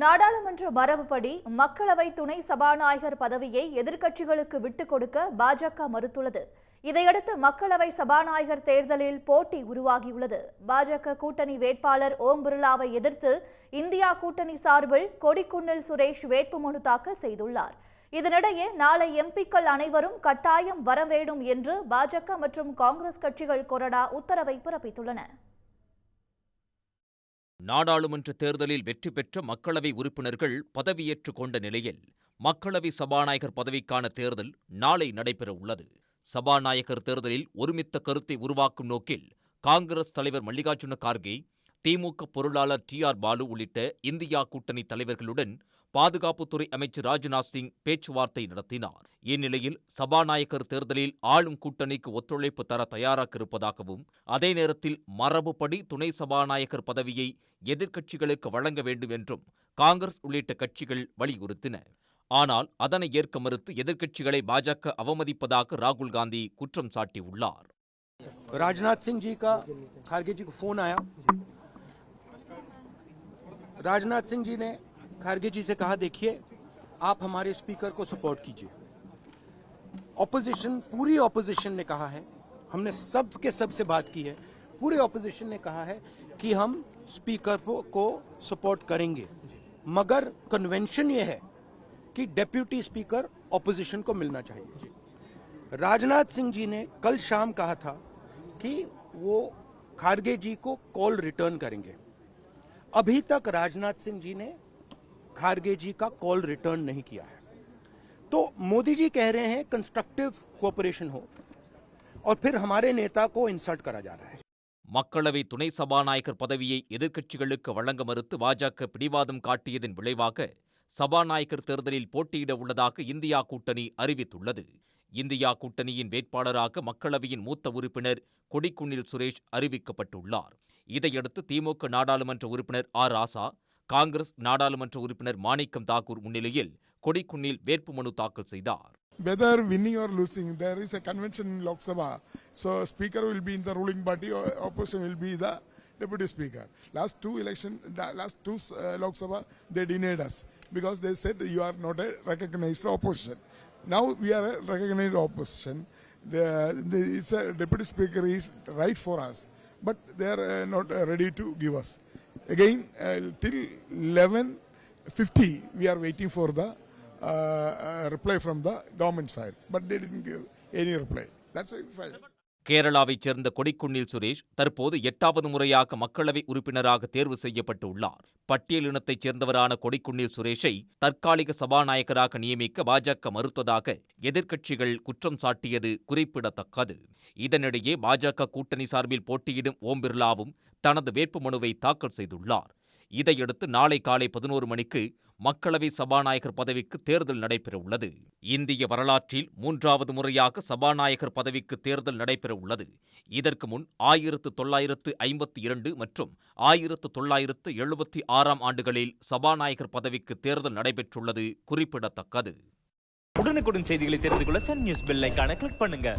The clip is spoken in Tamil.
நாடாளுமன்ற மரபுப்படி மக்களவை துணை சபாநாயகர் பதவியை எதிர்க்கட்சிகளுக்கு விட்டுக் கொடுக்க பாஜக மறுத்துள்ளது. இதையடுத்து மக்களவை சபாநாயகர் தேர்தலில் போட்டி உருவாகியுள்ளது. பாஜக கூட்டணி வேட்பாளர் ஓம் பிர்லாவை எதிர்த்து இந்தியா கூட்டணி சார்பில் கொடிக்குன்னில் சுரேஷ் வேட்புமனு தாக்கல் செய்துள்ளார். இதனிடையே நாளை எம்பிக்கள் அனைவரும் கட்டாயம் வர வேண்டும் என்று பாஜக மற்றும் காங்கிரஸ் கட்சிகள் கொறடா உத்தரவை பிறப்பித்துள்ளன. நாடாளுமன்ற தேர்தலில் வெற்றி பெற்ற மக்களவை உறுப்பினர்கள் பதவியேற்றுக் கொண்ட நிலையில் மக்களவை சபாநாயகர் பதவிக்கான தேர்தல் நாளை நடைபெற உள்ளது. சபாநாயகர் தேர்தலில் ஒருமித்த கருத்தை உருவாக்கும் நோக்கில் காங்கிரஸ் தலைவர் மல்லிகார்ஜுன கார்கே திமுக பொருளாளர் டி ஆர் பாலு உள்ளிட்ட இந்தியா கூட்டணி தலைவர்களுடன் பாதுகாப்புத்துறை அமைச்சர் ராஜ்நாத் சிங் பேச்சுவார்த்தை நடத்தினார் இந்நிலையில் சபாநாயகர் தேர்தலில் ஆளும் கூட்டணிக்கு ஒத்துழைப்பு தர தயாராக இருப்பதாகவும் அதே நேரத்தில் மரபுப்படி துணை சபாநாயகர் பதவியை எதிர்க்கட்சிகளுக்கு வழங்க வேண்டும் என்றும் காங்கிரஸ் உள்ளிட்ட கட்சிகள் வலியுறுத்தின ஆனால் அதனை ஏற்க மறுத்து எதிர்க்கட்சிகளை பாஜக அவமதிப்பதாக ராகுல் காந்தி குற்றம் சாட்டியுள்ளார் राजनाथ सिंह जी का खारगे जी को फोन आया राजनाथ सिंह जी ने खारगे जी से कहा देखिए आप हमारे स्पीकर को सपोर्ट कीजिए। ऑपोजिशन पूरी ऑपोजिशन ने कहा है हमने सब के सबसे बात की है। पूरी ऑपोजिशन ने कहा है कि हम स्पीकर को, सपोर्ट करेंगे। मगर कन्वेंशन ये है कि डेप्यूटी स्पीकर ऑपोजिशन को मिलना चाहिए। राजनाथ सिंह जी ने कल शाम कहा था कि वो खारगे जी को कॉल रिटर्न करेंगे। अभी तक राजनाथ सिंह जी ने खारगे जी का कॉल रिटर्न नहीं किया है तो मोदी जी कह रहे हैं कंस्ट्रक्टिव कोऑपरेशन हो और फिर हमारे नेता को इंसल्ट करा जा रहा है மக்களவை துணை சபாநாயகர் பதவியை எதிர்க்கட்சிகளுக்கு வழங்க மறுத்து பாஜக பிடிவாதம் காட்டியதன் விளைவாக சபாநாயகர் தேர்தலில் போட்டியிட உள்ளதாக இந்தியா கூட்டணி அறிவித்துள்ளது இந்தியா கூட்டணியின் வேட்பாளராக மக்களவையின் மூத்த உறுப்பினர் கொடிக்குன்னில் சுரேஷ் அறிவிக்கப்பட்டுள்ளார் இதையடுத்து திமுக நாடாளுமன்ற உறுப்பினர் ஆர் ராசா காங்கிரஸ் நாடாளுமன்ற உறுப்பினர் மாணிக்கம் தாக்கூர் முன்னிலையில் கொடிக்குன்னில் வேட்புமனு தாக்கல் செய்தார் whether winning or losing, there is a convention in Lok Sabha. So speaker will be in the ruling party, or opposition will be the deputy speaker. Last two election, last two uh, Lok Sabha, they denied us because they said you are not a recognized opposition. Now we are a recognized opposition. The, the, it's a deputy speaker is right for us, but they are uh, not uh, ready to give us. Again, uh, till 11:50, we are waiting for the uh, uh, reply from the government side, but they didn't give any reply. That's why we filed. கேரளாவைச் சேர்ந்த கொடிக்குன்னில் சுரேஷ் தற்போது எட்டாவது முறையாக மக்களவை உறுப்பினராக தேர்வு செய்யப்பட்டு உள்ளார் பட்டியலினத்தைச் சேர்ந்தவரான கொடிக்குன்னில் சுரேஷை தற்காலிக சபாநாயகராக நியமிக்க பாஜக மறுத்ததாக எதிர்க்கட்சிகள் குற்றம் சாட்டியது குறிப்பிடத்தக்கது. இதனிடையே பாஜக கூட்டணி சார்பில் போட்டியிடும் ஓம் பிர்லாவும் தனது வேட்புமனுவை தாக்கல் செய்துள்ளார். இதையடுத்து நாளை காலை பதினோரு மணிக்கு மக்களவை சபாநாயகர் பதவிக்கு தேர்தல் நடைபெறவுள்ளது. இந்திய வரலாற்றில் மூன்றாவது முறையாக சபாநாயகர் பதவிக்கு தேர்தல் நடைபெறவுள்ளது. இதற்கு முன் ஆயிரத்து தொள்ளாயிரத்து ஐம்பத்தி இரண்டு மற்றும் ஆயிரத்து தொள்ளாயிரத்து எழுபத்தி ஆறாம் ஆண்டுகளில் சபாநாயகர் பதவிக்கு தேர்தல் நடைபெற்றுள்ளது குறிப்பிடத்தக்கது. உடனுக்குடன் செய்திகளை தெரிந்து கொள்ள சன் நியூஸ் பெல்லைக்கான கிளிக் பண்ணுங்க.